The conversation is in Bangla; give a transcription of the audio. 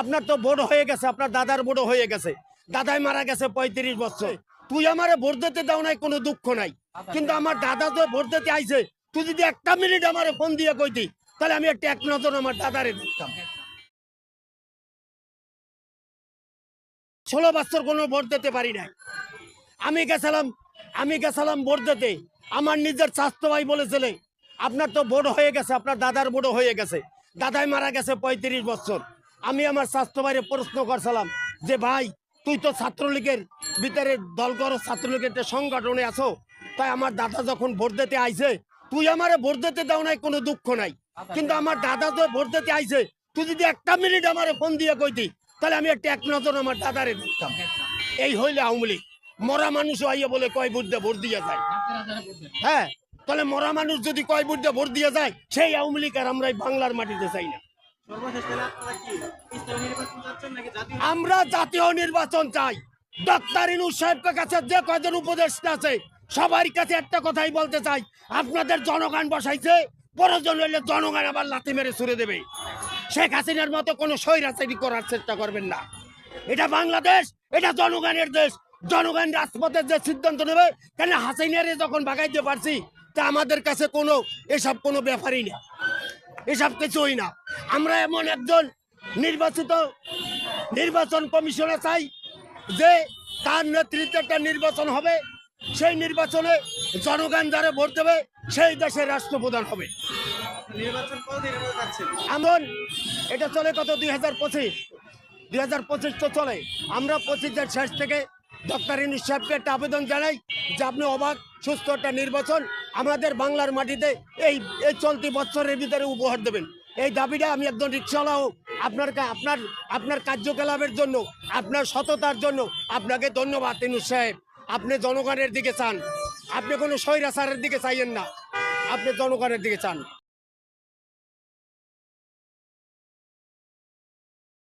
আপনার তো বড় হয়ে গেছে, আপনার দাদার বড় হয়ে গেছে। দাদাই মারা গেছে পঁয়ত্রিশ বছর। তুই আমারে ভোট দিতে দাও নাই, কোনো দুঃখ নাই। কিন্তু আমার দাদা তো ভোট দিতে আইছে, তুই যদি একটা মিনিট আমারে ফোন দিয়ে কইতি, তাহলে আমি একটা এক নজর আমার দাদারে দেখতাম। ষোলো বছর কোনো ভোট দিতে পারি নাই। আমি গেছিলাম আমি গেছিলাম ভোট দিতে। আমার নিজের স্বাস্থ্য ভাই বলেছিল আপনার তো বড় হয়ে গেছে, আপনার দাদার বড় হয়ে গেছে। দাদাই মারা গেছে পঁয়ত্রিশ বছর। আমি আমার স্বাস্থ্য বাইরে প্রশ্ন করছিলাম যে ভাই, তুই তো ছাত্রলীগের ভিতরে দল করো ছাত্রলীগের একটা সংগঠনে আছো, তাই আমার দাদা যখন ভোট দিতে আইছে, তুই আমারে ভোট দিতে দাও নাই, কোনো দুঃখ নাই। কিন্তু আমার দাদা তো ভোট দিতে আইছে, তুই যদি একটা মিনিট আমারে ফোন দিয়ে কইতি, তাহলে আমি একটা এক নজর আমার দাদারে দেখতাম। এই হইলে আওয়ামী লীগ। মরা মানুষ আইয়া বলে কয় দিয়ে ভোট দিয়ে যায়। হ্যাঁ তাহলে মরা মানুষ যদি কয় দিয়ে ভোট দিয়ে যায়, সেই আওয়ামী লীগ আর আমরা বাংলার মাটিতে চাই না। আমরা জাতীয় নির্বাচন চাই। ডক্টর ইনুস সাহেবের কাছে যে কয়জন উপদেষ্টা আছে, সবার কাছে একটা কথাই বলতে চাই। আপনাদের জনগণ বসাইছে প্রয়োজন হলে জনগণ আবার লাথি মেরে ছুড়ে দেবে। শেখ হাসিনার মতো কোনো স্বৈরাচারী করার চেষ্টা করবেন না। এটা বাংলাদেশ, এটা জনগণের দেশ। জনগণ রাজপথের যে সিদ্ধান্ত নেবে, কেন হাসিনারে যখন ভাগাইতে পারছি, তা আমাদের কাছে কোনো, এসব কোনো ব্যাপারই না। এসব কিছুই না। আমরা এমন একজন নির্বাচিত নির্বাচন কমিশনে চাই যে তার নেতৃত্বে একটা নির্বাচন হবে সেই নির্বাচনে জনগণ যারা ভোট দেবে সেই দেশের রাষ্ট্রপ্রধান হবে। এমন এটা চলে কত? দুই হাজার পঁচিশ। দুই হাজার পঁচিশ তো চলে। আমরা পঁচিশের শেষ থেকে ডক্টর ইনুস সাহেবকে একটা আবেদন জানাই যে আপনি অবাক সুস্থ একটা নির্বাচন আমাদের বাংলার মাটিতে এই এই চলতি বছরের ভিতরে উপহার দেবেন। এই দাবিটা আমি একজন রিক্সাওয়ালাও আপনার আপনার আপনার কার্যকলাপের জন্য, আপনার সততার জন্য আপনাকে ধন্যবাদ তিনু সাহেব। আপনি জনগণের দিকে চান। আপনি কোনো স্বৈরাচারের দিকে চাইয়েন না। আপনি জনগণের দিকে চান।